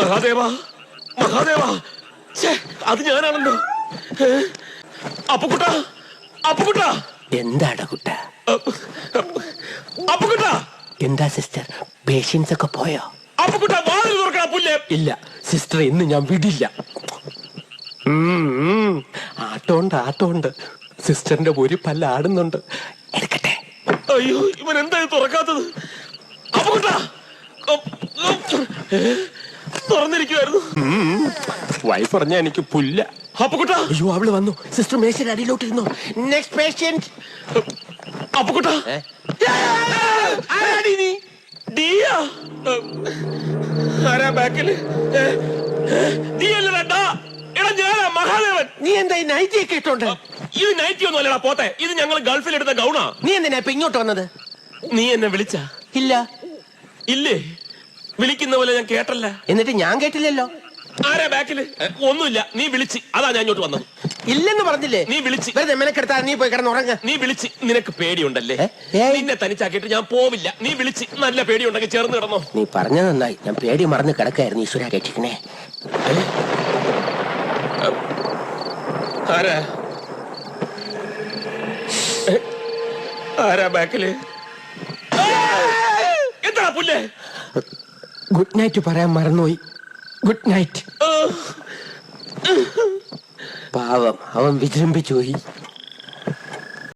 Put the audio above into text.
മഹാദേവ മഹാദേവ. അത് ഞാനാണല്ലോ. അപ്പുകുട്ട അപ്പുക്കുട്ട അപ്പുക്കുട്ട. എന്താടാ കുട്ട? അപ്പ്, അപ്പ്, അപ്പുക്കുട്ട. എന്താ സിസ്റ്റർ? പേഷ്യൻസ് ഒക്കെ പോയോ? അപ്പുക്കുട്ട വാതിൽ തുറക്കണ പുല്ലേ. ഇല്ല സിസ്റ്റർ ഇന്ന് ഞാൻ വിടില്ല. ആട്ടോണ്ട് ആട്ടോണ്ട്. സിസ്റ്ററിന്റെ ഒരു പല്ല ആടുന്നുണ്ട്. എടുക്കട്ടെ. അയ്യോ ഇവൻ എന്തായി തുറക്കാത്തത്? അപ്പുക്കുട്ട? തുറന്നിരിക്കുവായിരുന്നു. വൈഫ് പറഞ്ഞ എനിക്ക് പുല്ല. അപ്പുക്കുട്ട അയ്യോ അവൾ വന്നു. സിസ്റ്റർ മേശയുടെ അടിയിലോട്ടിരുന്നു. Next patient? ആരാടി നീ? ഡിയാ? ആരാ ബാക്കിൽ? ഏ? ഏ? നീ അല്ലടാ ഡാ. എടാ ഞാനാ മഹാദേവൻ. നീ എന്താ ഈ നൈറ്റി ഒക്കെ ഇട്ടോണ്ട്? ഇത് നൈറ്റി ഒന്നും അല്ലടാ പോത്തെ ഇത് ഞങ്ങൾ ഗൾഫിൽ എടുത്ത ഗൗണാ. നീ എന്തിനാ ഇപ്പൊ ഇങ്ങോട്ട് വന്നത്? നീ എന്നെ വിളിച്ച? ഇല്ല. ഇല്ലേ? വിളിക്കുന്ന പോലെ ഞാൻ കേട്ടല്ല. എന്നിട്ട് ഞാൻ കേട്ടില്ലല്ലോ. ആരാ ബാക്കിൽ ഒന്നുമില്ല. നീ വിളിച്ച്. അതാ ഞാൻ ഇങ്ങോട്ട് വന്നത്. ഇല്ലെന്ന് പറഞ്ഞില്ലേ? നീ വിളിച്ച്. വെറുതെ മെനക്കെടുത്താ നീ പോയി കിടന്ന് ഉറങ്ങ. നീ വിളിച്ച്. നിനക്ക് പേടിയുണ്ടല്ലേ? ഏ? നിന്നെ തനിച്ചാക്കിയിട്ട് ഞാൻ പോവില്ല. നീ വിളിച്ച്. നല്ല പേടിയുണ്ടെങ്കിൽ ചേർന്ന് കിടന്നോ. നീ പറഞ്ഞ നന്നായി. ഞാൻ പേടി മറന്ന് കിടക്കായിരുന്നു ഈശ്വര രക്ഷിക്കണേ. ആരാ? ഏ? ആരാ ബാക്കിൽ എന്താ പുല്ലേ? ഗുഡ് നൈറ്റ് പറയാൻ മറന്നുപോയി. Good night. പാവം അവൻ വിജൃംഭിച്ചു പോയി